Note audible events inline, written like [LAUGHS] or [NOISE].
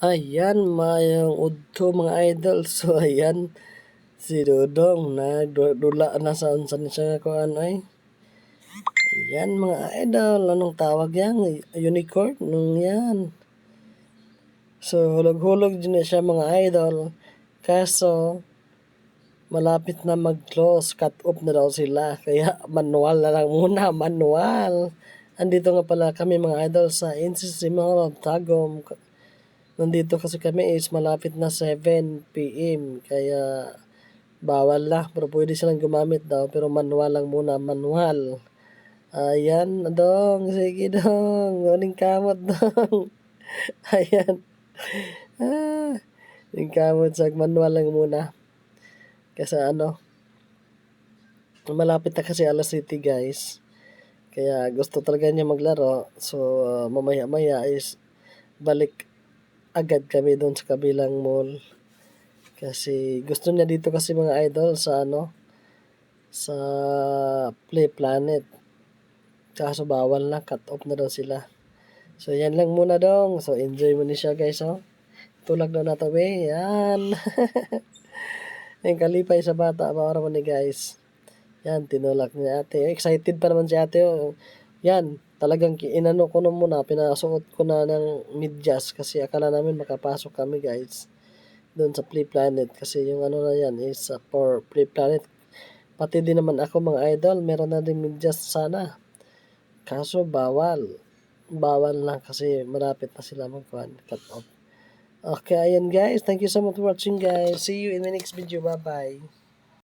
Ayan, mayang udto mga idol. [LAUGHS] So, ayan, si Dodong, nagdula na sa unsan siya nga kuan ay. Ayan mga idol, anong tawag yan? Unicorn? Nung yan. So, hulog-hulog din na siya mga idol. Kaso, malapit na mag-close, cut off na daw sila. [LAUGHS] Kaya manual na lang muna, manual. Andito nga pala kami mga idol sa NCC Mall of Tagum. Nandito kasi kami is malapit na 7 p.m. Kaya bawal na. Pero pwede silang gumamit daw. Pero manual lang muna, manual. Ayan, dong. Sige dong. Uling kamot dong. [LAUGHS] Ayan. Ah, yung kamot sa manual lang muna. Kasi ano, malapit na kasi alas city guys. Kaya gusto talaga niya maglaro. So, uh, mamaya-maya is balik agad kami doon sa kabilang mall. Kasi gusto niya dito kasi mga idol sa ano, sa Play Planet. Kaso bawal na, cut off na daw sila. So, yan lang muna dong. So, enjoy mo ni siya guys, oh. Tulak daw na to, eh. Yan. [LAUGHS] Yung kalipay sa bata, para mo ni guys. Yan, tinulak ni ate. Excited pa naman si ate. Oh. Yan, talagang inano ko na muna, pinasuot ko na ng medyas kasi akala namin makapasok kami guys. Doon sa Play Planet kasi yung ano na yan is uh, for Play Planet. Pati din naman ako mga idol, meron na din medyas sana. Kaso bawal. Bawal lang kasi malapit na sila mag-cut off. Okay, ayan guys. Thank you so much for watching guys. See you in the next video. Bye-bye.